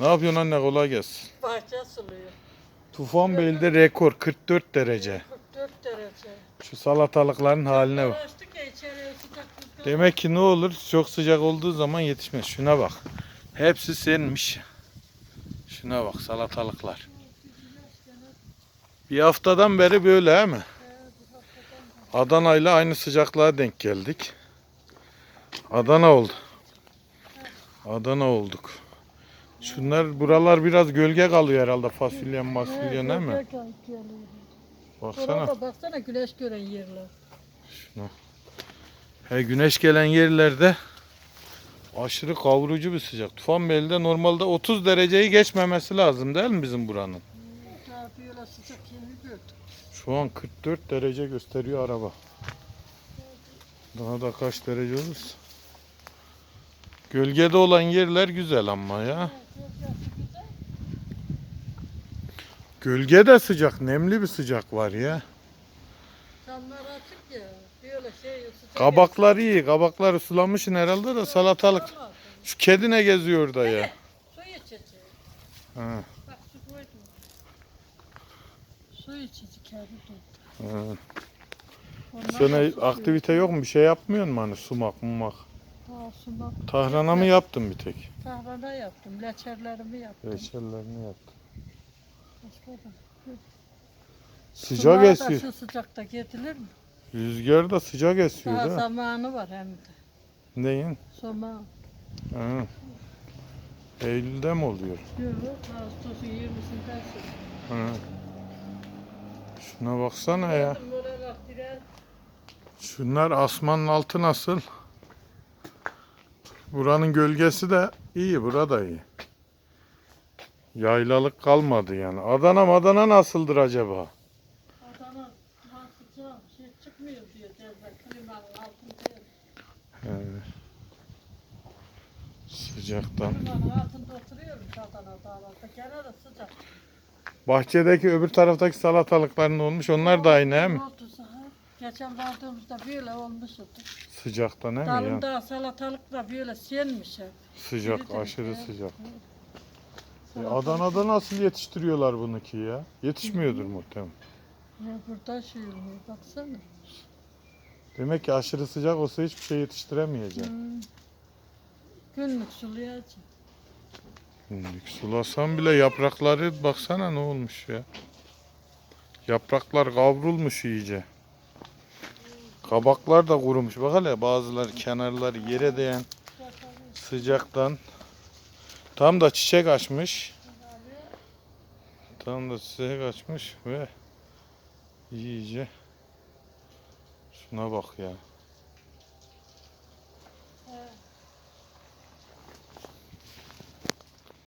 Ne yapıyorsun anne kolay gelsin. Bahçe suluyor. Tufanbeyli'de rekor 44 derece. 44 derece. Şu salatalıkların haline bak. Açtık ya içeriye. Demek ki ne olur çok sıcak olduğu zaman yetişmez. Şuna bak. Hepsi senmiş. Şuna bak salatalıklar. Bir haftadan beri böyle he mi? Adana ile aynı sıcaklığa denk geldik. Adana oldu. Adana olduk. Şunlar buralar biraz gölge kalıyor herhalde fasulye masulye değil mi? Baksana. Orada baksana güneş gören yerler. He, güneş gelen yerlerde aşırı kavurucu bir sıcak. Tufanbeyli'de normalde 30 dereceyi geçmemesi lazım değil mi bizim buranın? Şu an 44 derece gösteriyor araba. Daha da kaç derece olursa. Gölgede olan yerler güzel ama ya. Gölge de sıcak, nemli bir sıcak var ya. Camlar açık ya. Böyle şey sıcak. Kabaklar iyi, kabakları sulamışsın herhalde de salatalık. Şu kedi ne geziyor orada ya? Su içecek. Ha, Bak su koydum. Su içecek kedi ha. Da Sana aktivite yok mu? Bir şey yapmıyor mu hani sumak mumak? Ha, sumak. Tahrana mı yaptın bir tek? Tahrana yaptım. Leçerlerimi yaptım. Reçellerini yaptın. Da. Sıcak Sular da esiyor. Şu sıcakta getirilir mi? Rüzgar da sıcak esiyor Daha mi? zamanı var hem de. Neyin? Soma. Ha. Eylül'de mi oluyor? Yok, Ağustos'un 20'sinde. Ha. Şuna baksana ya. Bak, Şunlar asmanın altı nasıl? Buranın gölgesi de iyi, burada iyi. Yaylalık kalmadı yani. Adana Adana nasıldır acaba? Adana nasıl şey çıkmıyor diyor derler. Klimanın altında. Ee, sıcaktan. Klimanın altında oturuyorum Adana dağlarda. Gene de sıcak. Bahçedeki öbür taraftaki salatalıkların olmuş. Onlar da aynı he mi? Oldu. Geçen vardığımızda böyle olmuştu. Sıcaktan he mi? Dalında salatalık da böyle senmiş hep. Sıcak, Biri aşırı Evet, sıcak. evet. E, Adana'da nasıl yetiştiriyorlar bunu ki ya? Yetişmiyordur muhtemelen. Ya burada şey oluyor baksana. Demek ki aşırı sıcak olsa hiçbir şey yetiştiremeyeceğim. Hmm. Günlük sulayacağım. Günlük sulasam bile yaprakları baksana ne olmuş ya. Yapraklar kavrulmuş iyice. Kabaklar da kurumuş. Bak hele bazıları kenarları yere değen sıcaktan. Tam da çiçek açmış. Tam da çiçek açmış ve iyice şuna bak ya.